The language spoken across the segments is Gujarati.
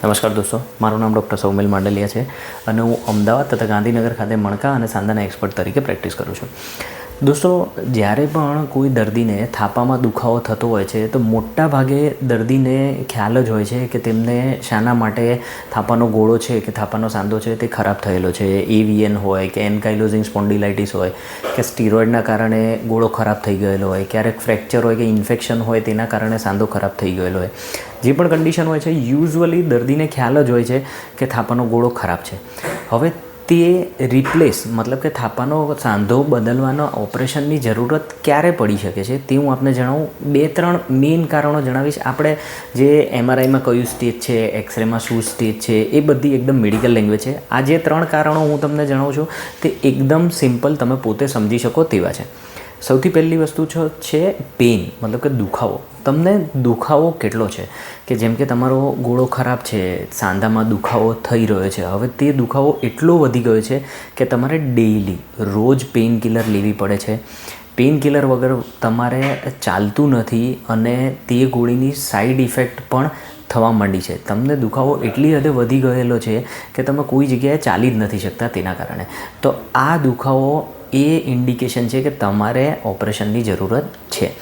નમસ્કાર દોસ્તો, મારું નામ ડૉક્ટર સૌમિલ માંડલિયા છે અને હું અમદાવાદ તથા ગાંધીનગર ખાતે મણકા અને સાંધાના એક્સપર્ટ તરીકે પ્રેક્ટિસ કરું છું. દોસ્તો, જ્યારે પણ કોઈ દર્દીને થાપામાં દુખાવો થતો હોય છે, તો મોટા ભાગે દર્દીને ખ્યાલ જ હોય છે કે તેમને શાના માટે થાપાનો ગોળો છે કે થાપાનો સાંધો છે તે ખરાબ થયેલો છે. એવીએન હોય કે એન્કાઇલોઝિંગ સ્પોન્ડિલાઇટિસ હોય કે સ્ટીરોઇડના કારણે ગોળો ખરાબ થઈ ગયેલો હોય, ક્યારેક ફ્રેક્ચર હોય કે ઇન્ફેક્શન હોય તેના કારણે સાંધો ખરાબ થઈ ગયેલો હોય. જે પણ કન્ડિશન હોય છે યુઝ્યુઅલી દર્દીને ખ્યાલ જ હોય છે કે થાપાનો ગોળો ખરાબ છે. હવે તે રિપ્લેસ મતલબ કે થાપાનો, સાંધો બદલવાનો ઓપરેશનની જરૂરત ક્યારે પડી શકે છે તે હું આપને જણાવું. બે, ત્રણ મેઇન કારણો જણાવીશ. આપણે જે એમઆરઆઈમાં કયું સ્ટેજ છે એક્સરેમાં શું સ્ટેજ છે, એ બધી એકદમ મેડિકલ લેંગ્વેજ છે. આ જે ત્રણ કારણો હું તમને જણાવું છું તે એકદમ સિમ્પલ તમે પોતે સમજી શકો તેવા છે. સૌથી પહેલી વસ્તુ છે પેઇન મતલબ કે દુખાવો. તમને દુખાવો કેટલો છે? કે જેમ કે તમારો ગોળો ખરાબ છે, સાંધામાં દુખાવો થઈ રહ્યો છે. હવે તે દુખાવો એટલો વધી ગયો છે કે તમારે ડેઈલી રોજ પેઇન કિલર લેવી પડે છે. પેઇન કિલર વગર તમારે ચાલતું નથી અને તે ગોળીની સાઈડ ઇફેક્ટ પણ થવા માંડી છે. તમને દુખાવો એટલી હદે વધી ગયેલો છે કે તમે કોઈ જગ્યાએ ચાલી જ નથી શકતા તેના કારણે. તો આ દુખાવો એ ઇન્ડિકેશન છે કે તમારે ઓપરેશનની જરૂરત છે.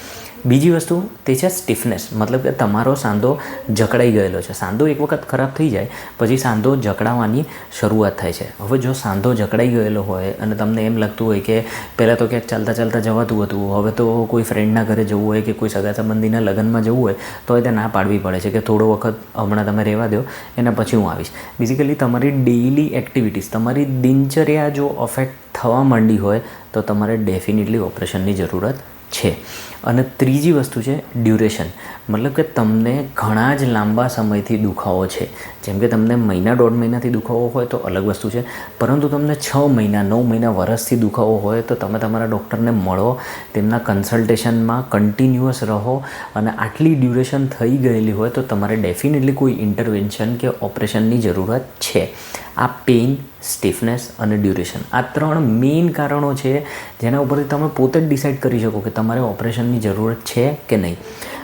બીજી વસ્તુ, તે છે સ્ટીફનેસ મતલબ કે તમારો સાંધો જકડાઈ ગયેલો છે. સાંધો એક વખત ખરાબ થઈ જાય, પછી સાંધો જકડાવાની શરૂઆત થાય છે. હવે જો સાંધો જકડાઈ ગયેલો હોય અને તમને એમ લાગતું હોય કે પહેલાં તો ક્યાંક ચાલતા ચાલતા જવાતું હતું, હવે તો કોઈ ફ્રેન્ડના ઘરે જવું હોય કે કોઈ સગા સંબંધીના લગ્નમાં જવું હોય, તો એ તે ના પાડવી પડે છે કે થોડો વખત હમણાં તમે રહેવા દો, એના પછી હું આવીશ. બેઝિકલી તમારી ડેઇલી એક્ટિવિટીઝ તમારી દિનચર્યા જો અફેક્ટ થવા માંડી હોય, તો તમારે ડેફિનેટલી ઓપરેશનની જરૂરત છે. અને ત્રીજી વસ્તુ છે ડ્યુરેશન. મતલબ કે તમને ઘણા જ લાંબા સમયથી દુખાવો છે. જેમ કે તમને મહિના દોઢ મહિનાથી દુખાવો હોય તો અલગ વસ્તુ છે. પરંતુ તમને છ મહિના, નવ મહિના વરસથી દુખાવો હોય તો તમે તમારા ડૉક્ટરને મળો, તેમના કન્સલ્ટેશનમાં કન્ટિન્યુઅસ રહો અને આટલી ડ્યુરેશન થઈ ગયેલી હોય તો તમારે ડેફિનેટલી કોઈ ઇન્ટરવેન્શન કે ઓપરેશનની જરૂરત છે. આ પેઇન, સ્ટીફનેસ અને ડ્યુરેશન. આ ત્રણ મેઇન કારણો છે જેના ઉપરથી તમે પોતે જ ડિસાઇડ કરી શકો કે તમારે ઓપરેશનની જરૂરત છે કે નહીં?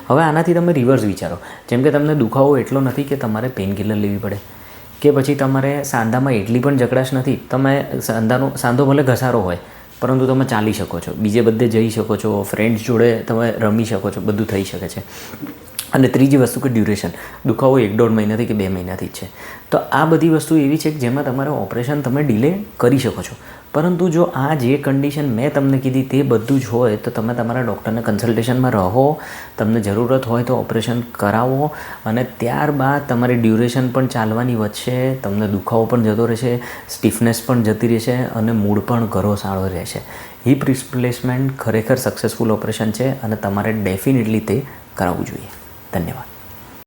હવે આનાથી તમે રિવર્સ વિચારો. જેમ કે તમને દુખાવો એટલો નથી કે તમારે પેઇનકિલર લેવી પડે. કે પછી તમારે સાંધામાં એટલી પણ જકડાશ નથી. તમે સાંધાનો, સાંધો ભલે ઘસારો હોય, પરંતુ તમે ચાલી શકો છો. બીજે બધે જઈ શકો છો. ફ્રેન્ડ્સ જોડે તમે રમી શકો છો. બધું થઈ શકે છે. અને ત્રીજી વસ્તુ કે ડ્યુરેશન દુખાવો એક દોઢ મહિનાથી કે બે મહિનાથી છે. તો આ બધી વસ્તુ એવી છે કે જેમાં તમારે ઓપરેશન તમે ડિલે કરી શકો છો. પરંતુ જો આ જે કન્ડિશન મેં તમને કીધી તે બધું જ હોય તો તમે તમારા ડૉક્ટરને કન્સલ્ટેશનમાં રહો, તમને જરૂરત હોય તો ઓપરેશન કરાવો અને ત્યારબાદ તમારી ડ્યુરેશન પણ ચાલવાની વચ્ચે તમને દુખાવો પણ જતો રહેશે સ્ટીફનેસ પણ જતી રહેશે અને મૂડ પણ ઘરો સારો રહેશે. હિપ રિપ્લેસમેન્ટ ખરેખર સક્સેસફુલ ઓપરેશન છે અને તમારે ડેફિનેટલી તે કરાવવું જોઈએ. धन्यवाद